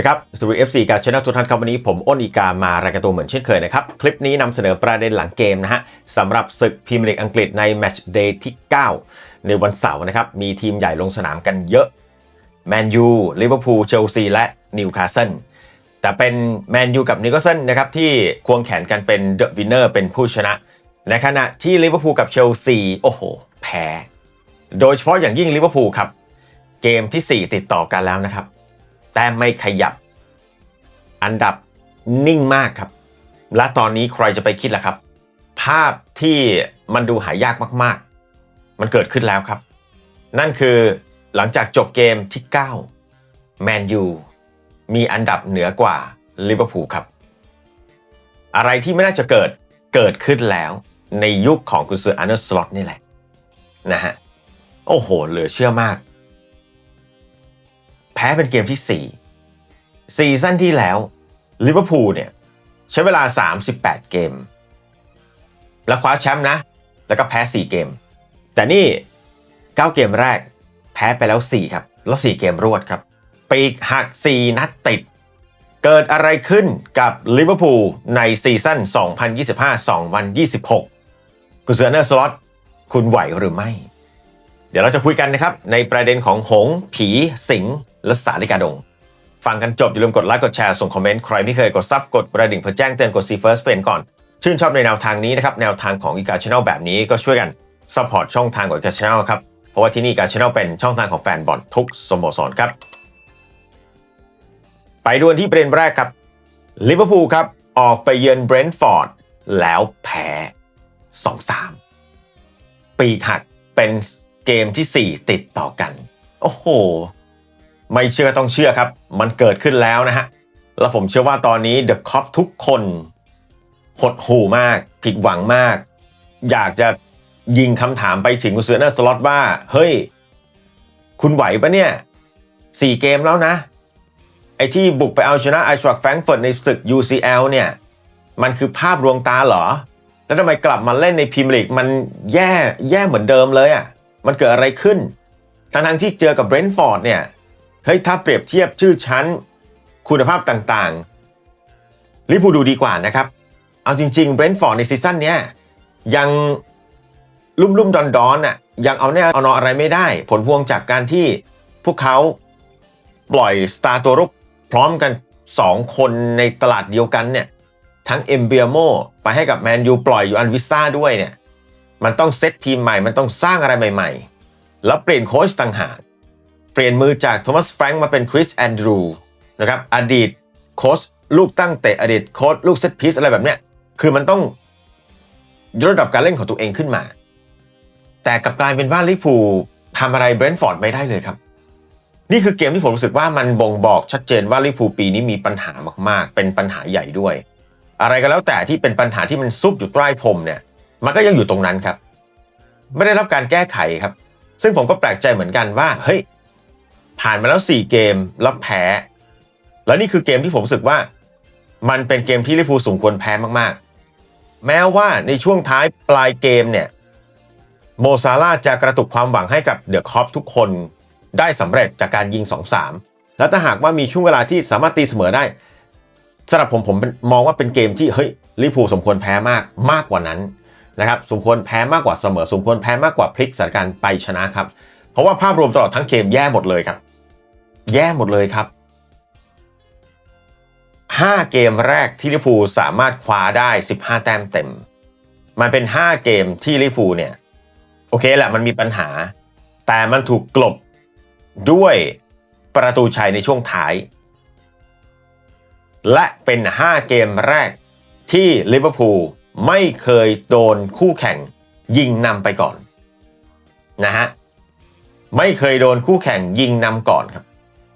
สวัสดีครับสวัสดีเอฟซีการชนะทุกท่านครับวันนี้ผมอ้นอีกามารายการตัวเหมือนเช่นเคยนะครับ คลิปนี้นำเสนอประเด็นหลังเกมนะฮะสำหรับศึกพรีเมียร์ลีกอังกฤษในแมตช์เดย์ที่ 9 ในวันเสาร์นะครับ มีทีมใหญ่ลงสนามกันเยอะแมนยูลิเวอร์พูลเชลซีและนิวคาสเซิลแต่เป็นแมนยูกับนิวคาสเซิลนะครับที่ควงแขนกันเป็นเดอะวินเนอร์เป็นผู้ชนะ ในขณะที่ลิเวอร์พูลกับเชลซีโอ้โห แพ้ โดยเฉพาะอย่างยิ่งลิเวอร์พูลครับเกมที่ 4 ติดต่อกันแล้วนะครับ แต่ไม่ขยับ อันดับนิ่งมากครับ และตอนนี้ใครจะไปคิดล่ะครับ ภาพที่มันดูหายากมากๆ มันเกิดขึ้นแล้วครับ นั่นคือหลังจากจบเกมที่ 9 แมนยูมีอันดับเหนือกว่าลิเวอร์พูลครับ อะไรที่ไม่น่าจะเกิดเกิดขึ้นแล้วในยุคของกุนซืออาร์เนอร์สล็อตนี่แหละนะฮะ โอ้โห เหลือเชื่อมาก พ้เป็นเกมที่ 4 ซีซั่นที่แล้วลิเวอร์พูลเนี่ยใช้เวลา 38 เกม แล้วคว้าแชมป์นะ แล้วก็แพ้ 4 เกม แต่นี่ 9 เกมแรกแพ้ไปแล้ว 4 ครับ แล้ว 4 เกมรวดครับ ปีกหัก 4 นัดติด เกิดอะไรขึ้นกับลิเวอร์พูลในซีซั่น 2025-2026 กุเซอร์เนอร์สล็อตคุณไหวหรือไม่ เดี๋ยวเราจะคุยกันนะครับ ในประเด็นของหงผีสิง และสาลิกาดง ฟังกันจบอย่าลืมกดไลค์กดแชร์ส่งคอมเมนต์ใครไม่เคยกดซับกดกระดิ่งเพื่อแจ้งเตือนกดซีเฟิร์สเป็นก่อน ชื่นชอบในแนวทางนี้นะครับแนวทางของอีกาชแนลแบบนี้ก็ช่วยกันซัพพอร์ตช่องทางของอีกาชแนลครับเพราะว่าที่นี่การชแนลเป็นช่องทางของแฟนบอลทุกสโมสรครับ ไปดวนที่ประเด็นแรกครับลิเวอร์พูลครับ ออกไปเยือนเบรนท์ฟอร์ดแล้วแพ้ 2-3 ปีหักเป็นเกมที่ 4 ติดต่อกัน โอ้โห ไม่เชื่อต้องเชื่อครับ มันเกิดขึ้นแล้วนะฮะ แล้วผมเชื่อว่าตอนนี้เดอะคอปทุกคนหดหู่มาก ผิดหวังมาก อยากจะยิงคำถามไปถึงกุเซอร์เนอร์สล็อตว่า เฮ้ย คุณไหวปะเนี่ยสี่เกมแล้วนะ ไอ้ที่บุกไปเอาชนะไอชวักแฟรงเฟิร์ตในศึก UCL เนี่ย มันคือภาพลวงตาเหรอ แล้วทำไมกลับมาเล่นในพรีเมียร์ลีกมันแย่แย่เหมือนเดิมเลยอะ่ะ มันเกิดอะไรขึ้น ทั้งๆที่เจอกับเบรนท์ฟอร์ดเนี่ย เฮ้ยถ้าเปรียบเทียบชื่อชั้น คุณภาพต่างๆลิเวอร์พูดูดีกว่านะครับ เอาจริงๆเบรนท์ฟอร์ดในซีซั่นเนี้ยยังลุ่มลุ่มๆดอนดอนๆน่ะยังเอาแน่เอานอนอะไรไม่ได้ ผลพวงจากการที่พวกเขาปล่อยสตาร์ตัวรุกพร้อมกัน 2 คนในตลาดเดียวกันเนี่ยทั้งเอ็มเบียโมไปให้กับแมนยูปล่อยอยู่อันวิซ่าด้วยเนี่ยมันต้องเซตทีมใหม่ มันต้องสร้างอะไรใหม่ ๆ แล้วเปลี่ยนโค้ชต่างหาก ลี่ยนมือจากโทมัสแฟรงค์มาเป็นคริสแอนดรูนะครับอดีตโค้ชลูกตั้งเตะอดีตโค้ชลูกเซตพีซอะไรแบบเนี้ยคือมันต้องยกระดับการเล่นของตัวเองขึ้นมา แต่กลับกลายเป็นว่าลิเวอร์พูทำอะไรเบรนท์ฟอร์ดไม่ได้เลยครับ นี่คือเกมที่ผมรู้สึกว่ามันบ่งบอกชัดเจนว่าลิพูปีนี้มีปัญหามากๆ เป็นปัญหาใหญ่ด้วย อะไรก็แล้วแต่ที่เป็นปัญหาที่มันซุบอยู่ใต้พรมเนี่ยมันก็ยังอยู่ตรงนั้นครับ ไม่ได้รับการแก้ไขครับ ซึ่งผมก็แปลกใจเหมือนกันว่าเฮ้ย ผ่านมาแล้ว 4 เกมแล้วแพ้ แล้วนี่คือเกมที่ผมรู้สึกว่า มันเป็นเกมที่ลิเวอร์พูลสมควรแพ้มากๆ แม้ว่าในช่วงท้ายปลายเกมเนี่ยโมซาลาจะกระตุกความหวังให้กับเดอะคอปทุกคนได้สำเร็จจากการยิง 2-3 แล้วถ้าหากว่ามีช่วงเวลาที่สามารถตีเสมอได้สำหรับผมผมมองว่าเป็นเกมที่เฮ้ยลิเวอร์พูสมควรแพ้มากมากกว่านั้นนะครับสมควรแพ้มากกว่าเสมอ สมควรแพ้มากกว่าพลิกสถานการณ์ไปชนะครับ เพราะว่าภาพรวมตลอดทั้งเกมแย่หมดเลยครับ แย่หมดเลยครับ 5 เกมแรกที่ลิเวอร์พูสามารถคว้าได้ 15 แต้มเต็ม มันเป็น 5 เกมที่ลิเวอร์พูเนี่ย โอเคแหละมันมีปัญหา แต่มันถูกกลบด้วยประตูชัยในช่วงท้าย และเป็น 5 เกมแรกที่ลิเวอร์พูลไม่เคยโดนคู่แข่งยิงนำไปก่อนนะฮะไม่เคยโดนคู่แข่งยิงนำก่อนครับ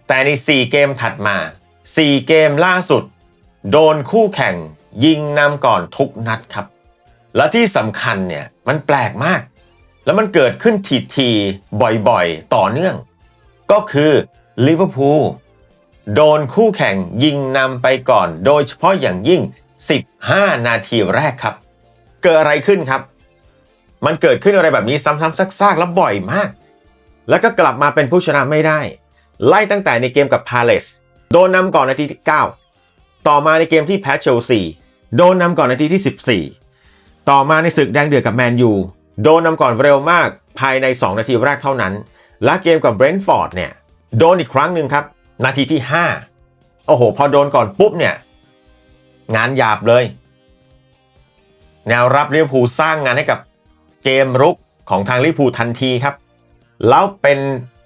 แต่ใน 4 เกมถัดมา 4 เกมล่าสุด โดนคู่แข่งยิงนำก่อนทุกนัดครับ และที่สำคัญเนี่ยมันแปลกมาก แล้วมันเกิดขึ้นทีๆบ่อยๆ ต่อเนื่อง ก็คือลิเวอร์พูลโดนคู่แข่งยิงนำไปก่อน โดยเฉพาะอย่างยิ่ง 15 นาทีแรกครับ เกิดอะไรขึ้นครับ มันเกิดขึ้นอะไรแบบนี้ซ้ำๆซากๆ แล้วบ่อยมาก แล้วก็กลับมาเป็นผู้ชนะไม่ได้ ไล่ตั้งแต่ในเกมกับพาเลสโดนนำก่อนนาทีที่ 9 ต่อมาในเกมที่แพ้เชลซีโดนนำก่อนนาทีที่ 14 ต่อมาในศึกแดงเดือดกับแมนยูโดนนำก่อนเร็วมากภายใน 2 นาทีแรกเท่านั้น และเกมกับเบรนท์ฟอร์ดเนี่ยโดนอีกครั้งหนึ่งครับ นาทีที่ 5 โอ้โห พอโดนก่อนปุ๊บเนี่ย งานหยาบเลย แนวรับลิเวอร์พูลสร้างงานให้กับเกมรุกของทางลิเวอร์พูลทันทีครับ แล้วเป็น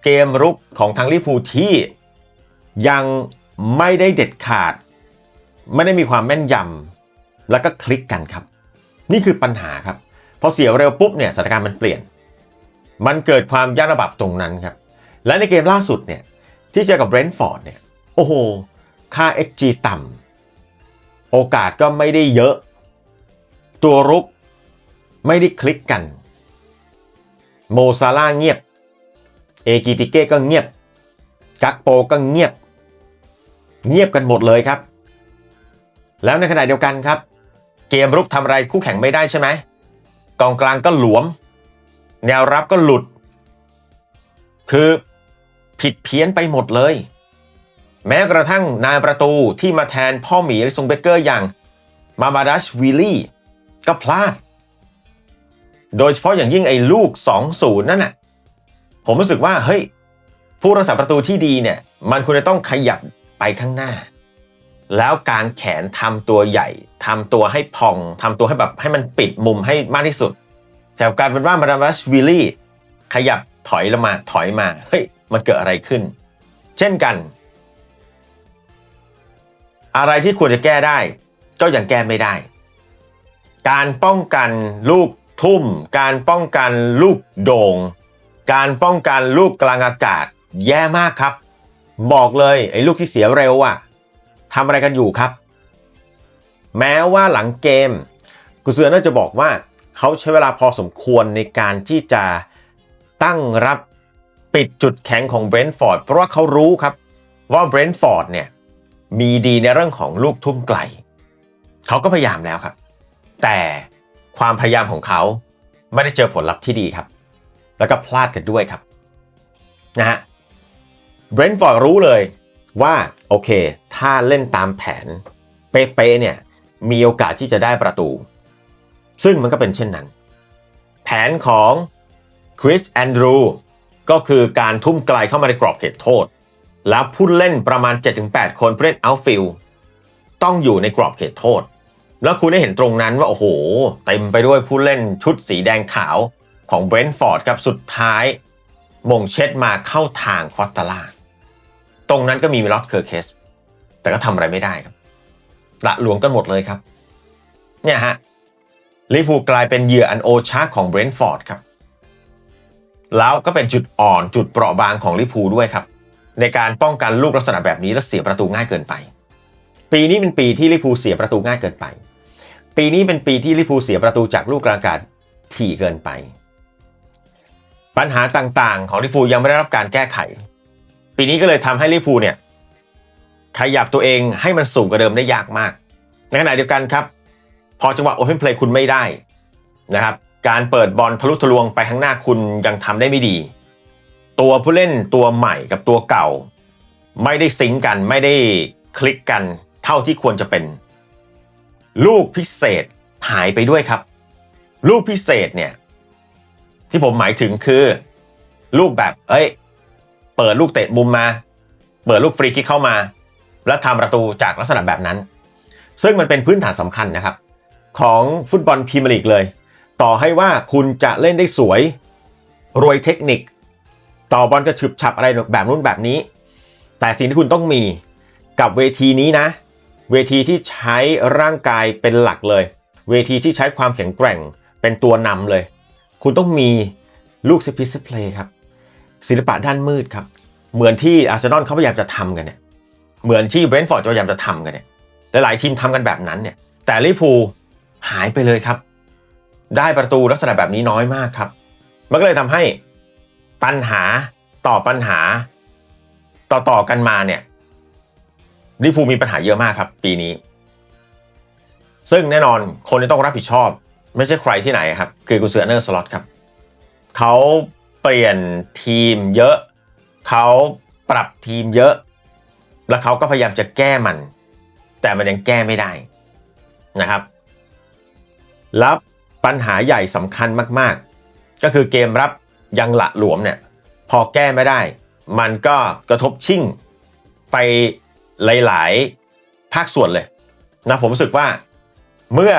เกมรุกของทางลิเวอร์พูที่ยังไม่ได้เด็ดขาด ไม่ได้มีความแม่นยำแล้วก็คลิกกันครับ นี่คือปัญหาครับพอเสียเร็วปุ๊บเนี่ยสถานการณ์มันเปลี่ยน มันเกิดความยากระบับตรงนั้นครับ และในเกมล่าสุดเนี่ยที่เจอกับเบรนท์ฟอร์ดเนี่ยโอ้โห ค่า XG ต่ำโอกาสก็ไม่ได้เยอะ ตัวรุกไม่ได้คลิกกัน โมซาร่าเงียบ เอกิติเก้ก็เงียบ กักโปก็เงียบ เงียบกันหมดเลยครับ แล้วในขณะเดียวกันครับ เกมรุกทำอะไรคู่แข่งไม่ได้ใช่ไหมกองกลางก็หลวม แนวรับก็หลุด คือผิดเพี้ยนไปหมดเลย แม้กระทั่งนายประตูที่มาแทนพ่อหมีลิซุงเบเกอร์อย่างมามาดัชวิลลี่ก็พลาด โดยเฉพาะอย่างยิ่งไอ้ลูก 2-0 นั่นน่ะ ผมรู้สึกว่าเฮ้ยผู้รักษาประตูที่ดีเนี่ยมันควรจะต้องขยับไปข้างหน้า แล้วการแขนทำตัวใหญ่ทำตัวให้พองทำตัวให้แบบให้มันปิดมุมให้มากที่สุด แต่กลารเป็นว่ามาดามัสวิลลี่ขยับถอยลงมาถอยมาเฮ้ยมันเกิดอะไรขึ้น เช่นกัน อะไรที่ควรจะแก้ได้ ก็ยังแก้ไม่ได้ การป้องกันลูกทุ่ม การป้องกันลูกโดง่ง การป้องกันลูกกลางอากาศแย่มากครับ บอกเลยไอ้ลูกที่เสียเร็วอะทำอะไรกันอยู่ครับ แม้ว่าหลังเกม กุเซือน่าจะบอกว่าเขาใช้เวลาพอสมควรในการที่จะตั้งรับปิดจุดแข็งของเบรนท์ฟอร์ดเพราะว่าเขารู้ครับว่าเบรนท์ฟอร์ดเนี่ยมีดีในเรื่องของลูกทุ่มไกล เขาก็พยายามแล้วครับ แต่ความพยายามของเขาไม่ได้เจอผลลัพธ์ที่ดีครับ แล้วก็พลาดกันด้วยครับนะฮะเบรนท์ฟอร์ดรู้เลยว่าโอเค ถ้าเล่นตามแผนเป๊ะๆเนี่ยมีโอกาสที่จะได้ประตู ซึ่งมันก็เป็นเช่นนั้น แผนของคริสแอนดรูก็คือการทุ่มไกลเข้ามาในกรอบเขตโทษ แล้วผู้เล่นประมาณ 7-8 คนผู้เล่นเอาฟิลต้องอยู่ในกรอบเขตโทษ แล้วคุณได้เห็นตรงนั้นว่า โอ้โห เต็มไปด้วยผู้เล่นชุดสีแดงขาว ของเบรนท์ฟอร์ดครับสุดท้ายมงเช็ดมาเข้าทางคอสตาล่า ตรงนั้นก็มีมิลอสเคอร์เคส แต่ก็ทำอะไรไม่ได้ครับละหลวมกันหมดเลยครับ เนี่ยฮะลิฟูกลายเป็นเหยื่ออันโอชาของเบรนท์ฟอร์ดครับ แล้วก็เป็นจุดอ่อนจุดเปราะบางของลิฟูด้วยครับ ในการป้องกันลูกลักษณะแบบนี้และเสียประตูง่ายเกินไป ปีนี้เป็นปีที่ลิฟูเสียประตูง่ายเกินไป ปีนี้เป็นปีที่ลิฟูเสียประตูจากลูกกลางอากาศถี่เกินไป ปัญหาต่างๆ ของลิฟูยังไม่ได้รับการแก้ไข ปีนี้ก็เลยทำให้ลิฟูเนี่ยขยับตัวเองให้มันสูงกว่าเดิมได้ยากมาก ในขณะเดียวกันครับ พอจังหวะโอเพนเพลย์คุณไม่ได้นะครับการเปิดบอลทะลุทะลวงไปข้างหน้าคุณยังทำได้ไม่ดี ตัวผู้เล่นตัวใหม่กับตัวเก่า ไม่ได้ซิงกันไม่ได้คลิกกันเท่าที่ควรจะเป็น ลูกพิเศษหายไปด้วยครับ ลูกพิเศษเนี่ย ที่ผมหมายถึงคือ ลูกแบบเอ้ย เปิดลูกเตะมุมมา เปิดลูกฟรีคิกเข้ามา แล้วทำประตูจากลักษณะแบบนั้น ซึ่งมันเป็นพื้นฐานสำคัญนะครับ ของฟุตบอลพรีเมียร์ลีกเลย ต่อให้ว่าคุณจะเล่นได้สวย รวยเทคนิค ต่อบอลกระฉึบฉับอะไรแบบนู้นแบบนี้ แต่สิ่งที่คุณต้องมีกับเวทีนี้นะ เวทีที่ใช้ร่างกายเป็นหลักเลย เวทีที่ใช้ความแข็งแกร่งเป็นตัวนำเลย คุณต้องมีลูกสปิสเพลย์ครับ ศิลปะด้านมืดครับ เหมือนที่อาร์เซนอลเขาพยายามจะทำกันเนี่ย เหมือนที่เบรนท์ฟอร์ดพยายามจะทำกันเนี่ย หลายๆทีมทำกันแบบนั้นเนี่ย แต่ลิฟูหายไปเลยครับ ได้ประตูลักษณะแบบนี้น้อยมากครับ มันก็เลยทำให้ปัญหาต่อปัญหาต่อต่อกันมาเนี่ยลิฟูมีปัญหาเยอะมากครับ ปีนี้ ซึ่งแน่นอนคนที่ต้องรับผิดชอบ ไม่ใช่ใครที่ไหนครับ คือกุนซือเนอร์สล็อตครับเขาเปลี่ยนทีมเยอะ เขาปรับทีมเยอะ แล้วเขาก็พยายามจะแก้มัน แต่มันยังแก้ไม่ได้นะครับ แล้วปัญหาใหญ่สำคัญมากๆ ก็คือเกมรับยังหละหลวมเนี่ยพอแก้ไม่ได้ มันก็กระทบชิ่งไปหลาย ๆ ภาคส่วนเลยนะผมรู้สึกว่าเมื่อ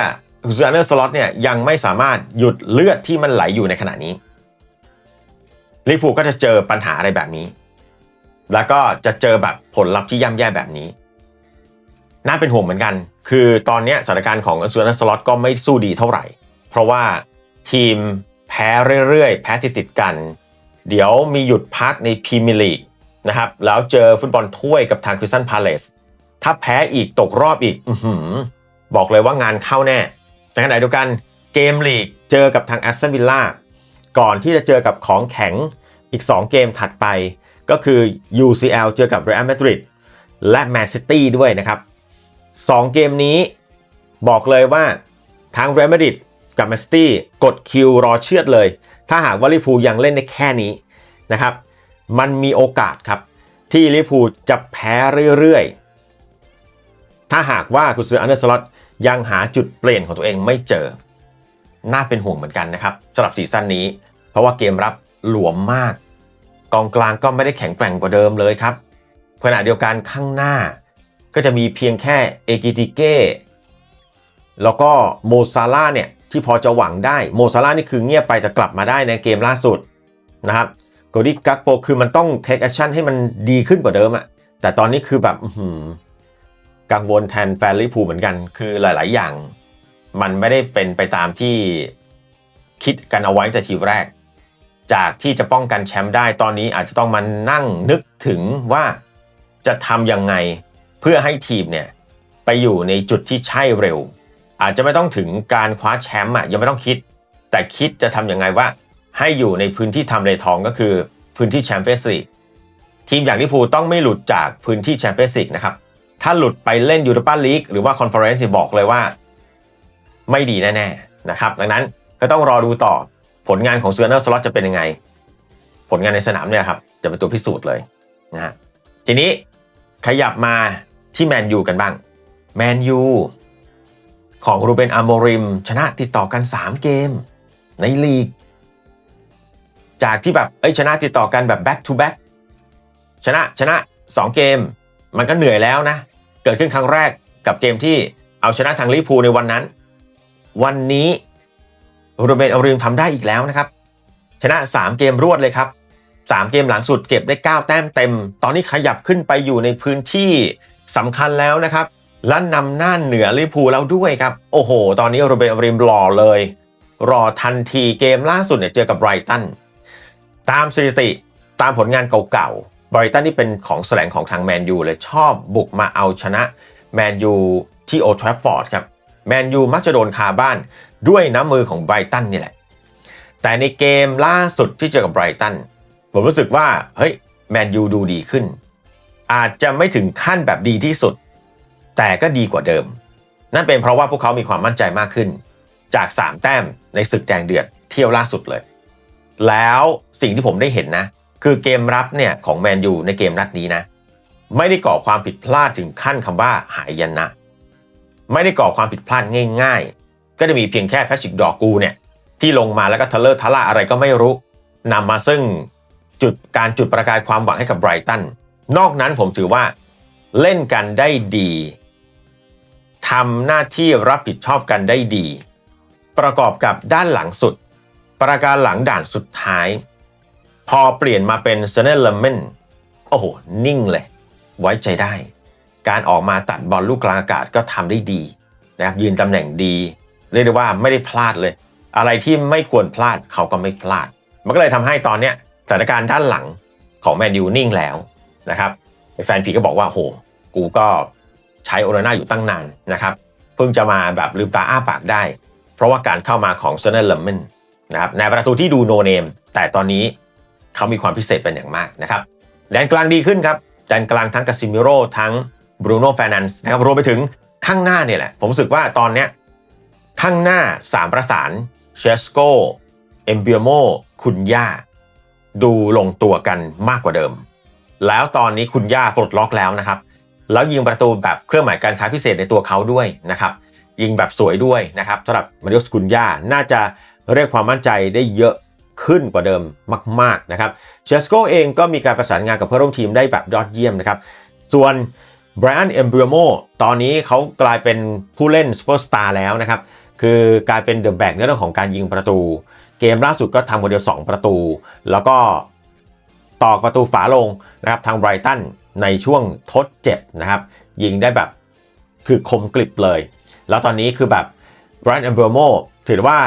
ซูอันเนอร์สล็อตเนี่ยยังไม่สามารถหยุดเลือดที่มันไหลอยู่ในขณะนี้ลิฟูก็จะเจอปัญหาอะไรแบบนี้ แล้วก็จะเจอแบบผลลัพธ์ที่ย่ำแย่แบบนี้ น่าเป็นห่วงเหมือนกัน คือตอนนี้สถานการณ์ของซูอันเนอร์สล็อตก็ไม่สู้ดีเท่าไหร่ เพราะว่าทีมแพ้เรื่อยๆ แพ้ติดติดกัน เดี๋ยวมีหยุดพักในพรีเมียร์ลีกนะครับ แล้วเจอฟุตบอลถ้วยกับทางคริสตันพาเลส ถ้าแพ้อีกตกรอบอีกอบอกเลยว่างานเข้าแน่ ในขณะเดียวกันเกมลีกเจอกับทางแอสตันวิลล่าก่อนที่จะเจอกับของแข็งอีก 2 เกมถัดไป ก็คือ UCL เจอกับ Real Madrid และ Man City ด้วยนะครับ 2 เกมนี้บอกเลยว่าทาง Real Madrid กับ Man City กดคิวรอเชือดเลย ถ้าหากว่าลิพูยังเล่นได้แค่นี้นะครับ มันมีโอกาสครับที่ลิพูจะแพ้เรื่อยๆ ถ้าหากว่าคุณซื้ออันเดอร์สล็อต ยังหาจุดเปลี่ยนของตัวเองไม่เจอ น่าเป็นห่วงเหมือนกันนะครับสำหรับซีซั่นนี้ เพราะว่าเกมรับหลวมมาก กองกลางก็ไม่ได้แข็งแกร่งกว่าเดิมเลยครับขณะเดียวกันข้างหน้า ก็จะมีเพียงแค่เอกิติเก้แล้วก็โมซาร่าเนี่ยที่พอจะหวังได้โมซาร่านี่คือเงียบไปแต่กลับมาได้ในเกมล่าสุดนะครับโกดิกักโปคือมันต้องเทคแอคชั่นให้มันดีขึ้นกว่าเดิมอะแต่ตอนนี้คือแบบ กังวลแทนแฟนลิเวอร์พูลเหมือนกัน คือหลาย ๆ อย่าง มันไม่ได้เป็นไปตามที่คิดกันเอาไว้แต่ทีแรก จากที่จะป้องกันแชมป์ได้ตอนนี้อาจจะต้องมานั่งนึกถึงว่าจะทำยังไงเพื่อให้ทีมเนี่ยไปอยู่ในจุดที่ใช่เร็ว อาจจะไม่ต้องถึงการคว้าแชมป์อะยังไม่ต้องคิด แต่คิดจะทำยังไงว่า ให้อยู่ในพื้นที่ทำเลทองก็คือพื้นที่แชมเปี้ยนส์ลีกทีมอย่างลิเวอร์พูลต้องไม่หลุดจากพื้นที่แชมเปี้ยนส์ลีกนะครับ ถ้าหลุดไปเล่นยูโรปาลีกหรือว่าคอนเฟอเรนซ์บอกเลยว่า ไม่ดีแน่ๆนะครับ ดังนั้นก็ต้องรอดูต่อผลงานของเซอร์เนอร์สล็อตจะเป็นยังไง ผลงานในสนามเนี่ยครับ จะเป็นตัวพิสูจน์เลยนะฮะทีนี้ขยับมาที่แมนยูกันบ้างแมนยูของรูเบนอโมริม ชนะติดต่อกัน 3 เกม ในลีก จากที่แบบเอ้ยชนะติดต่อกันแบบ back to back ชนะชนะ 2 เกม มันก็เหนื่อยแล้วนะ เกิดขึ้นครั้งแรกกับเกมที่เอาชนะทางลิพูในวันนั้น วันนี้โรเบนอโมริมทำได้อีกแล้วนะครับ ชนะ 3 เกมรวดเลยครับ 3 เกมหลังสุดเก็บได้ 9 แต้มเต็ม ตอนนี้ขยับขึ้นไปอยู่ในพื้นที่สำคัญแล้วนะครับและนำหน้าเหนือลิพูแล้วด้วยครับ โอ้โห ตอนนี้โรเบนอมริมรอเลย รอทันทีเกมล่าสุดเนี่ยเจอกับไรตันตามสถิติตามผลงานเก่าๆ บรตันนี่เป็นของแสลงของทางแมนยูเลยชอบบุกมาเอาชนะแมนยูที่โอทราฟฟอร์ดครับแมนยูมักจะโดนคาบ้านด้วยน้ำมือของไบรตันนี่แหละ แต่ในเกมล่าสุดที่เจอกับไบรตันผมรู้สึกว่าเฮ้ยแมนยูดูดีขึ้น อาจจะไม่ถึงขั้นแบบดีที่สุด แต่ก็ดีกว่าเดิม นั่นเป็นเพราะว่าพวกเขามีความมั่นใจมากขึ้น จาก 3 แต้มในศึกแดงเดือดเที่ยวล่าสุดเลย แล้วสิ่งที่ผมได้เห็นนะ คือเกมรับเนี่ยของแมนยูในเกมนัดนี้นะ ไม่ได้ก่อความผิดพลาดถึงขั้นคำว่าหายยันะ ไม่ได้ก่อความผิดพลาดง่าย ๆ ก็จะมีเพียงแค่แพทริกดอกูเนี่ยที่ลงมาแล้วก็ทะเลอร์ทะล่าอะไรก็ไม่รู้นำมาซึ่งจุดการจุดประกายความหวังให้กับไบรตัน นอกนั้นผมถือว่าเล่นกันได้ดีทำหน้าที่รับผิดชอบกันได้ดี ประกอบกับด้านหลังสุด ประการหลังด่านสุดท้าย พอเปลี่ยนมาเป็นเซเนลเลเมนโอ้โห นิ่งเลย ไว้ใจได้ การออกมาตัดบอลลูกกลางอากาศก็ทำได้ดีนะครับยืนตำแหน่งดี เรียกได้ว่าไม่ได้พลาดเลย อะไรที่ไม่ควรพลาดเขาก็ไม่พลาด มันก็เลยทำให้ตอนเนี้ยสถานการณ์ด้านหลังของแมนยูนิ่งแล้วนะครับแฟนผีก็บอกว่าโหกูก็ใช้โอนาน่าอยู่ตั้งนานนะครับเพิ่งจะมาแบบลืมตาอ้าปากได้ เพราะว่าการเข้ามาของเซเนอร์เลมนนะครับในประตูที่ดูโนเนมแต่ตอนนี้ เขามีความพิเศษเป็นอย่างมากนะครับแดนกลางดีขึ้นครับแดนกลางทั้งกาซิมิโร่ทั้งบรูโน่แฟนันส์นะครับรวมไปถึงข้างหน้าเนี่ยแหละ ผมรู้สึกว่าตอนเนี้ยข้างหน้าสามประสานเชสโกเอมเบียโมคุณย่า ดูลงตัวกันมากกว่าเดิม แล้วตอนนี้คุณย่าปลดล็อกแล้วนะครับ แล้วยิงประตูแบบเครื่องหมายการค้าพิเศษในตัวเขาด้วยนะครับ ยิงแบบสวยด้วยนะครับสำหรับมาริอุสกุนยาน่าจะเรียกความมั่นใจได้เยอะ ขึ้นกว่าเดิมมากๆนะครับเชสโกเองก็มีการประสานงานกับเพื่อนร่วมทีมได้แบบยอดเยี่ยมนะครับ ส่วนไบรอันเอมเบรโมตอนนี้เขากลายเป็นผู้เล่นซูเปอร์สตาร์แล้วนะครับ คือกลายเป็นเดอะแบ็กในเรื่องของการยิงประตู เกมล่าสุดก็ทำคนเดียว 2 ประตู แล้วก็ตอกประตูฝาลงนะครับทางไบรตันในช่วงทดเจ็บนะครับ ยิงได้แบบคือคมกลิบเลย แล้วตอนนี้คือแบบไบรอันเอมเบรโมถือว่า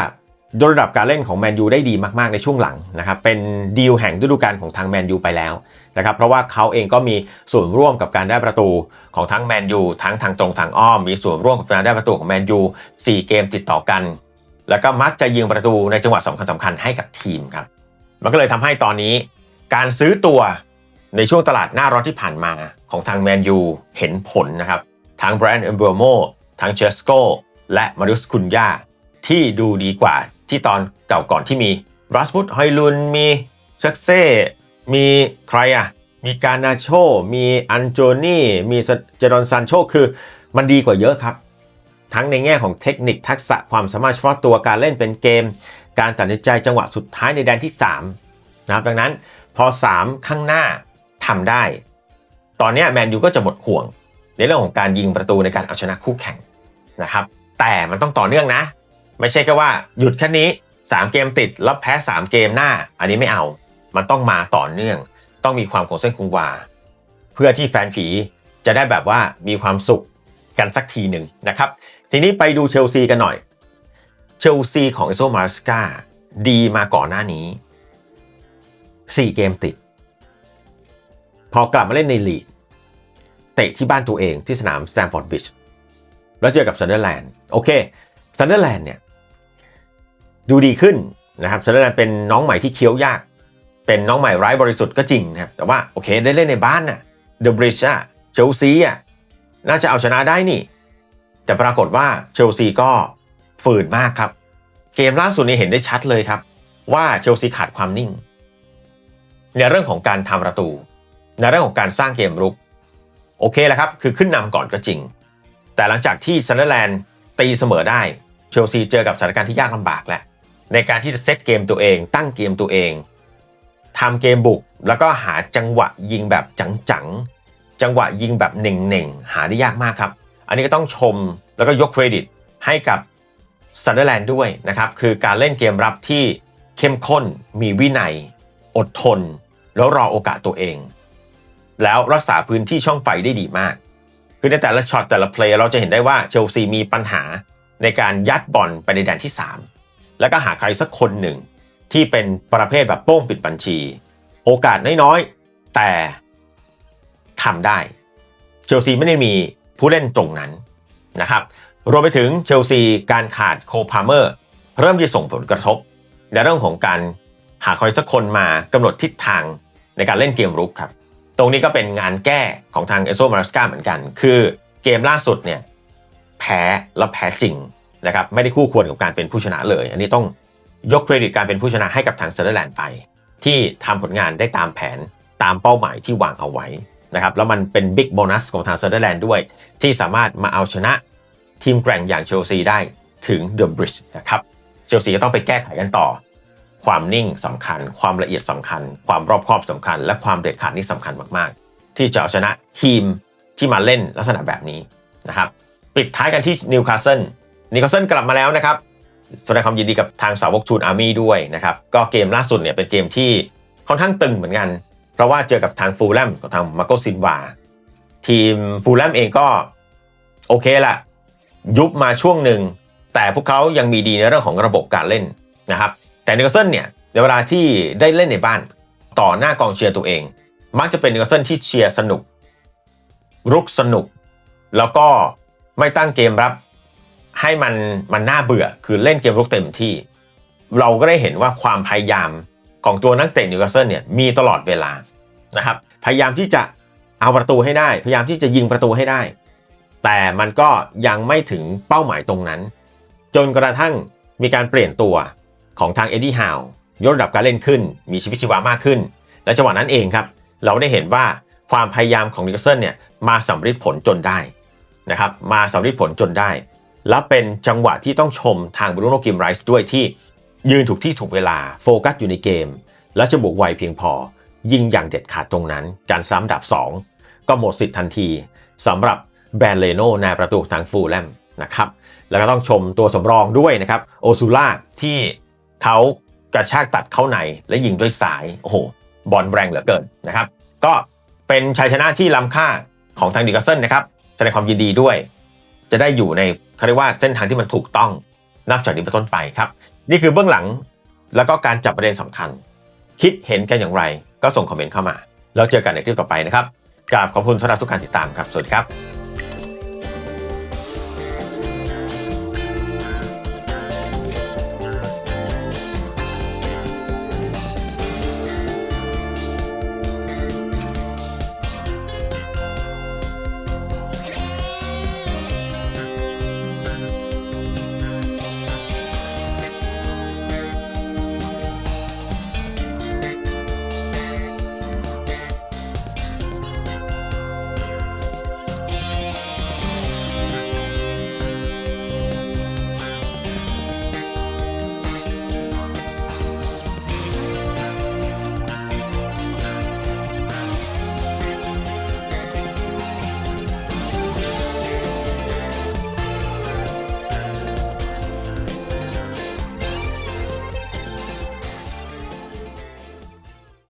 ยกระดับการเล่นของแมนยูได้ดีมากๆในช่วงหลังนะครับเป็นดีลแห่งฤดูกาลของทางแมนยูไปแล้วนะครับเพราะว่าเขาเองก็มีส่วนร่วมกับการได้ประตูของทั้งแมนยูทั้งทางตรงทางอ้อม มีส่วนร่วมกับการได้ประตูของแมนยู4 เกมติดต่อกัน แล้วก็มักจะยิงประตูในจังหวะสำคัญสำคัญให้กับทีมครับมันก็เลยทำให้ตอนนี้การซื้อตัวในช่วงตลาดหน้าร้อนที่ผ่านมาของทางแมนยูเห็นผลนะครับทั้งแบรนด์เอมเบอร์โมทั้งเชสโกและมาริอุสคุนยาที่ดูดีกว่า ที่ตอนเก่าก่อนที่มีรัสมุดฮอยลุนมีเชคเซ่มีใครอะ มีการนาโช มีอันโจนี่ มีเจดอนซานโช คือมันดีกว่าเยอะครับ ทั้งในแง่ของเทคนิคทักษะความสามารถเฉพาะตัวการเล่นเป็นเกม การตัดสินใจจังหวะสุดท้ายในแดนที่ 3 นะครับ ดังนั้นพอ 3 ข้างหน้าทำได้ ตอนนี้แมนยูก็จะหมดห่วง ในเรื่องของการยิงประตูในการเอาชนะคู่แข่งนะครับ แต่มันต้องต่อเนื่องนะ ไม่ใช่แค่ว่าหยุดแค่นี้ 3 เกมติดแล้วแพ้ 3 เกมหน้า อันนี้ไม่เอา มันต้องมาต่อเนื่อง ต้องมีความคงเส้นคงวา เพื่อที่แฟนผีจะได้แบบว่ามีความสุขกันสักทีหนึ่งนะครับ ทีนี้ไปดูเชลซีกันหน่อย เชลซีของอิโซมาสกาดีมาก่อนหน้านี้ 4 เกมติด พอกลับมาเล่นในลีก เตะที่บ้านตัวเองที่สนามแตมฟอร์ดบริดจ์แล้วเจอกับซันเดอร์แลนด์ โอเคซันเดอร์แลนด์เนี่ย ดูดีขึ้นนะครับซันเดอร์แลนด์เป็นน้องใหม่ที่เคี้ยวยาก เป็นน้องใหม่ไร้บริสุทธิ์ก็จริงนะครับ แต่ว่าโอเคได้เล่นในบ้านน่ะเดอะบริดจ์อะเชลซีอะน่าจะเอาชนะได้นี่ แต่ปรากฏว่าเชลซีก็ฝืนมากครับ เกมล่าสุดนี้เห็นได้ชัดเลยครับ ว่าเชลซีขาดความนิ่ง ในเรื่องของการทำประตู ในเรื่องของการสร้างเกมรุก โอเคแล้วครับ คือขึ้นนำก่อนก็จริง แต่หลังจากที่ซันเดอร์แลนด์ตีเสมอได้เชลซีเจอกับสถานการณ์ที่ยากลำบากแล้ว ในการที่จะเซตเกมตัวเอง ตั้งเกมตัวเองทำเกมบุก แล้วก็หาจังหวะยิงแบบจังๆ จังหวะยิงแบบเน่งๆ หาได้ยากมากครับ อันนี้ก็ต้องชมแล้วก็ยกเครดิตให้กับซันเดอร์แลนด์ด้วยนะครับ คือการเล่นเกมรับที่เข้มข้น มีวินัย อดทน แล้วรอโอกาสตัวเอง แล้วรักษาพื้นที่ช่องไฟได้ดีมาก คือในแต่ละช็อตแต่ละเพลย์เราจะเห็นได้ว่าเชลซีมีปัญหาในการยัดบอลไปในแดนที่ 3 แล้วก็หาใครสักคนหนึ่ง ที่เป็นประเภทแบบโป้งปิดบัญชี โอกาสน้อยๆ แต่ทำได้ เชลซีไม่ได้มีผู้เล่นตรงนั้นนะครับรวมไปถึงเชลซีการขาดโคพาเมอร์ เริ่มจะส่งผลกระทบ ในเรื่องของการหาใครสักคนมากำหนดทิศทางในการเล่นเกมรุกครับ ตรงนี้ก็เป็นงานแก้ของทางเอโซมารัสกาเหมือนกัน คือเกมล่าสุดเนี่ยแพ้แล้วแพ้จริง นะครับไม่ได้คู่ควรกับการเป็นผู้ชนะเลย อันนี้ต้องยกเครดิตการเป็นผู้ชนะให้กับทางเซอร์แลนด์ไป ที่ทำผลงานได้ตามแผนตามเป้าหมายที่วางเอาไว้นะครับแล้วมันเป็นบิ๊กโบนัสของทางเซอร์แลนด์ด้วย ที่สามารถมาเอาชนะทีมแกร่งอย่างเชลซีได้ถึงเดอะบริดจ์นะครับเชลซีก็ต้องไปแก้ไขกันต่อ ความนิ่งสำคัญ ความละเอียดสำคัญ ความรอบคอบสำคัญ และความเด็ดขาดนี่สำคัญมากๆ ที่จะเอาชนะทีมที่มาเล่นลักษณะแบบนี้นะครับปิดท้ายกันที่นิวคาสเซิล นิวคาเซิลกลับมาแล้วนะครับแสดงความยินดีกับทางสาวกทูนอาร์มี่ด้วยนะครับ ก็เกมล่าสุดเนี่ยเป็นเกมที่ค่อนข้างตึงเหมือนกัน เพราะว่าเจอกับทางฟูลแลมกับทางมาโกซินวาทีมฟูลแลมเองก็โอเคละยุบมาช่วงหนึ่ง แต่พวกเขายังมีดีในเรื่องของระบบการเล่นนะครับ แต่นิวคาเซิลเนี่ยในเวลาที่ได้เล่นในบ้านต่อหน้ากองเชียร์ตัวเอง มักจะเป็นนิวคาเซิลที่เชียร์สนุก รุกสนุก แล้วก็ไม่ตั้งเกมรับ ให้มันมันน่าเบื่อคือเล่นเกมรุกเต็มที่ เราก็ได้เห็นว่าความพยายามของตัวนักเตะนิวคาสเซิลเนี่ยมีตลอดเวลานะครับพยายามที่จะเอาประตูให้ได้ พยายามที่จะยิงประตูให้ได้ แต่มันก็ยังไม่ถึงเป้าหมายตรงนั้น จนกระทั่งมีการเปลี่ยนตัวของทางเอ็ดดี้ฮาวยกระดับการเล่นขึ้น มีชีวิตชีวามากขึ้น และจังหวะนั้นเองครับ เราได้เห็นว่าความพยายามของนิวคาสเซิลเนี่ยมาสำเร็จผลจนได้นะครับมาสำเร็จผลจนได้ แล้วเป็นจังหวะที่ต้องชมทางบรูโนกิมไรส์ด้วยที่ยืนถูกที่ถูกเวลาโฟกัสอยู่ในเกม และจะบวกไวเพียงพอ ยิงอย่างเด็ดขาดตรงนั้น การซ้ำดับ 2 ก็หมดสิทธิ์ทันทีสำหรับแบรนเลโนในประตูทางฟูลแลมนะครับแล้วก็ต้องชมตัวสำรองด้วยนะครับโอซูล่าที่เขากระชากตัดเข้าในและยิงด้วยสายโอ้โหบอลแรงเหลือเกินนะครับ ก็เป็นชัยชนะที่ล้ำค่าของทางดิกาเซนนะครับแสดงความยินดีด้วย จะได้อยู่ใน เขาเรียกว่าเส้นทางที่มันถูกต้องนับจากนี้เป็นต้นไปครับ นี่คือเบื้องหลังแล้วก็การจับประเด็นสำคัญ คิดเห็นกันอย่างไร ก็ส่งคอมเมนต์เข้ามาแล้วเจอกันในคลิปต่อไปนะครับกราบขอบคุณสำหรับทุกการติดตามครับ สวัสดีครับ